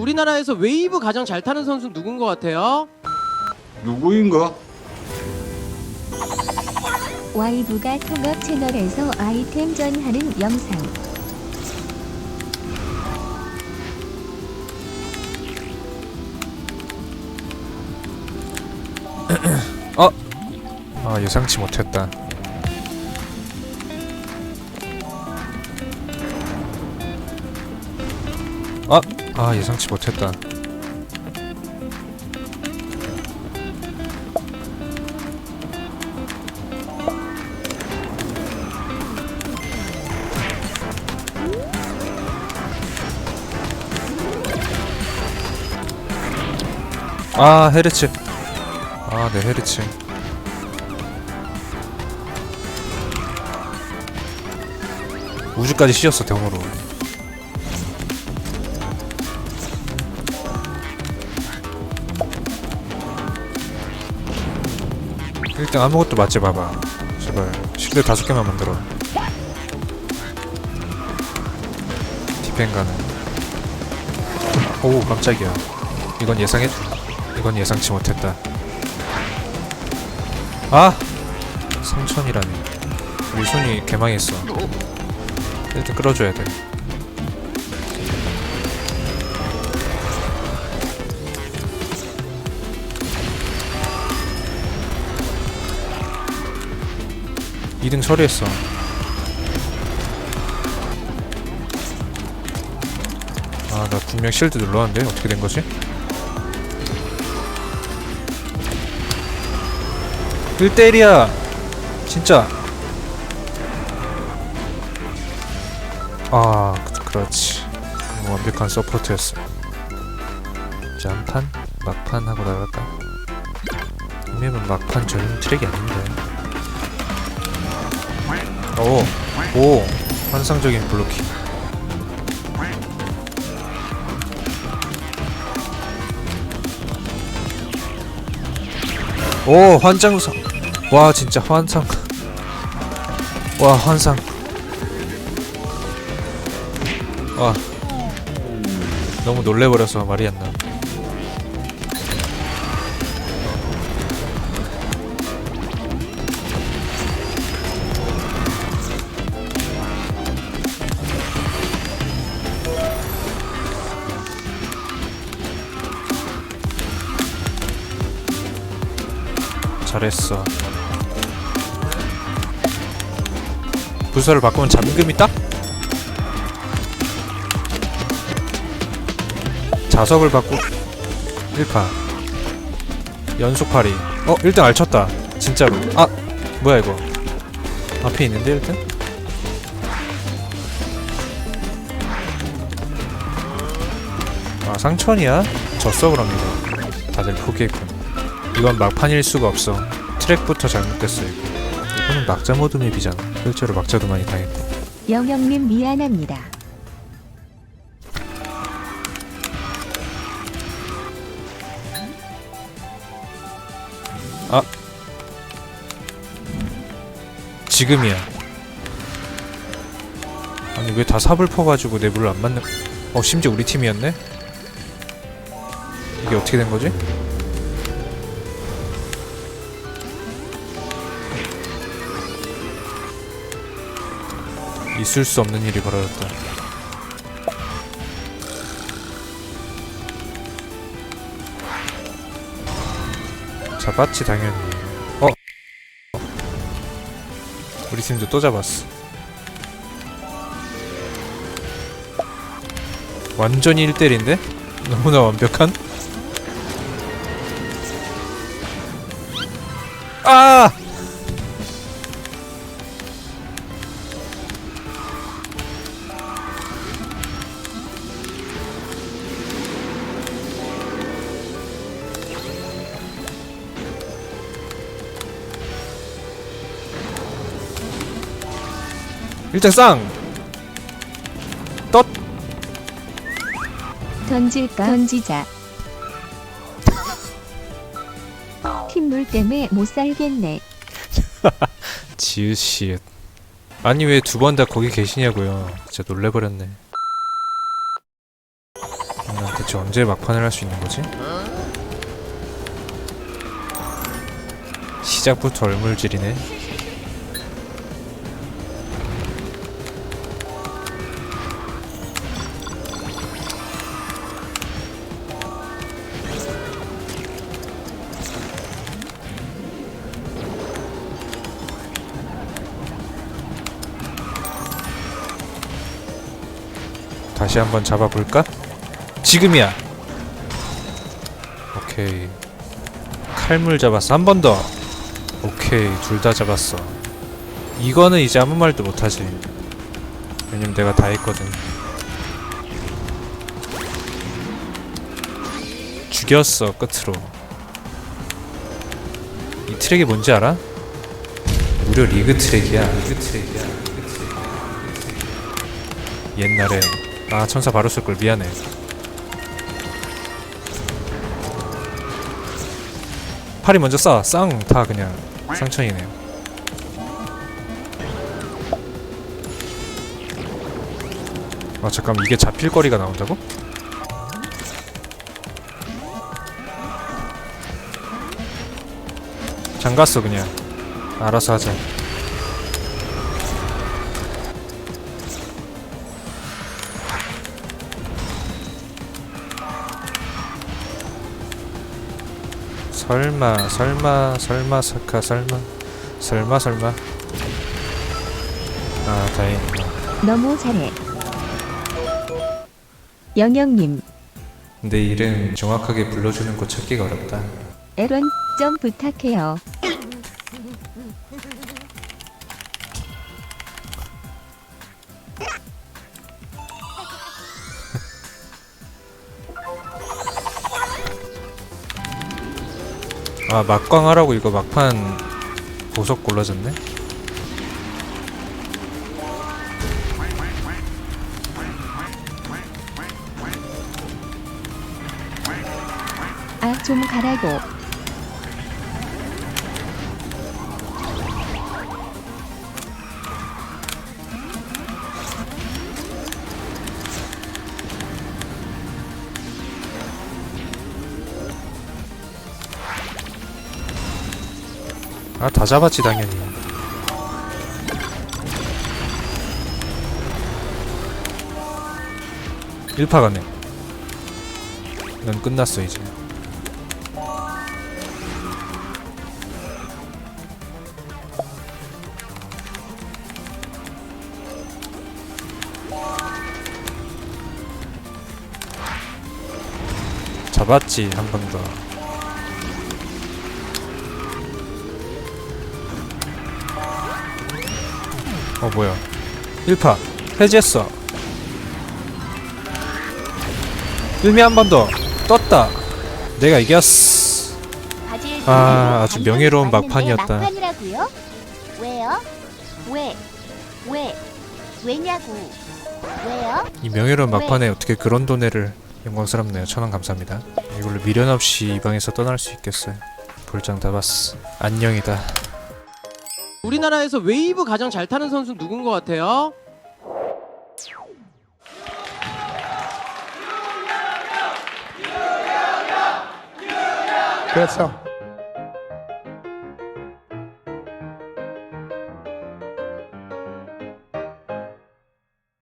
우리나라에서 웨이브 가장 잘 타는 선수 누군 것 같아요? 누구인가? 와이브가 톡업 채널에서 아이템 전 하는 영상. 아 예상치 못했다 아! 아 예상치 못했다. 아 헤르츠. 아네 헤르츠. 우주까지 씌었어 대형으로 일단 아무것도 맞지 봐봐. 제발. 실드 다섯 개만 만들어. 디펜 가는. 오 깜짝이야. 이건 예상했 이건 예상치 못했다. 아! 상천이라니. 우리 손이 개망했어. 일단 끌어줘야 돼. 이등 처리했어. 아, 나 분명 실드 눌렀는데 어떻게 된 거지? 1대1이야! 진짜! 아 그- 그렇지 뭐 완벽한 서포트였어 짠판? 막판 하고 나갈까? 이맵은 막판 전용 트랙이 아닌데 오! 오! 환상적인 블로킹 오! 환장성 와 진짜 환상 와 환상 아 너무 놀래버려서 말이 안 나. 잘했어. 부서를 바꾸면 잠금이 딱? 자석을 받고 1파 연속 파리 어 1등 알쳤다. 진짜로. 아 뭐야 이거? 앞에 있는데 1등? 아 상천이야? 그럼 이거. 다들 포기했군 이건 막판일 수가 없어 트랙부터 잘못됐어 이거 이거는 막자 모드 맵이잖아 실제로 막자도 많이 당했고 영영님 미안합니다. 지금이야. 아니 왜 다 삽을 퍼가지고 내 물을 안 맞는? 어 심지어 우리 팀이었네. 이게 어떻게 된 거지? 있을 수 없는 일이 벌어졌다. 잡았지 당연히. 어? 우리 팀도 또 잡았어. 완전히 1대1인데? 너무나 완벽한? 아! 일단 쌍! 떴! 던질까 던지자. 팀물 때문에 못 살겠네. 지읒 아니 왜 두 번 다 거기 계시냐고요 진짜 놀래버렸네 나한테 대체 언제 막판을 할 수 있는 거지? 시작부터 얼물질이네. 다시 한번 잡아볼까? 지금이야. 오케이. 칼물 잡았어. 한 번 더. 오케이. 둘 다 잡았어. 이거는 이제 아무 말도 못하지. 왜냐면 내가 다 했거든. 죽였어. 끝으로. 이 트랙이 뭔지 알아? 무려 리그 트랙이야. 리그 트랙이야. 리그 트랙. 옛날에 아 천사 바로 쓸걸 미안해. 팔이 먼저 쏴. 쌍 다 그냥 상처이네요. 아 잠깐 이게 잡힐 거리가 나온다고? 장갔어 그냥. 알아서 하자. 설마 설마 설마 사카 설마. 설마 설마. 아 다행이다. 너무 잘해. 영영님, 내 이름 정확하게 불러주는 곳 찾기가 어렵다. 에런 좀 부탁해요. 아 막광 하라고 이거 막판 보석 골라졌네 아, 좀 가라고. 아 다 잡았지 당연히. 일파 가네 넌 끝났어 이제. 잡았지 한 번 더. 어 뭐야. 1파. 해제했어. 1미 한 번 더. 떴다. 내가 이겼어. 아, 아주 명예로운 막판이었다. 왜요? 왜? 왜? 왜냐고? 왜요? 이 명예로운 막판에 어떻게 그런 돈을 영광스럽네요. 천원 감사합니다. 이걸로 미련 없이 이 방에서 떠날 수 있겠어요. 볼장 다 봤어. 안녕이다 우리나라에서 웨이브 가장 잘 타는 선수 누군 것 같아요? 그렇죠.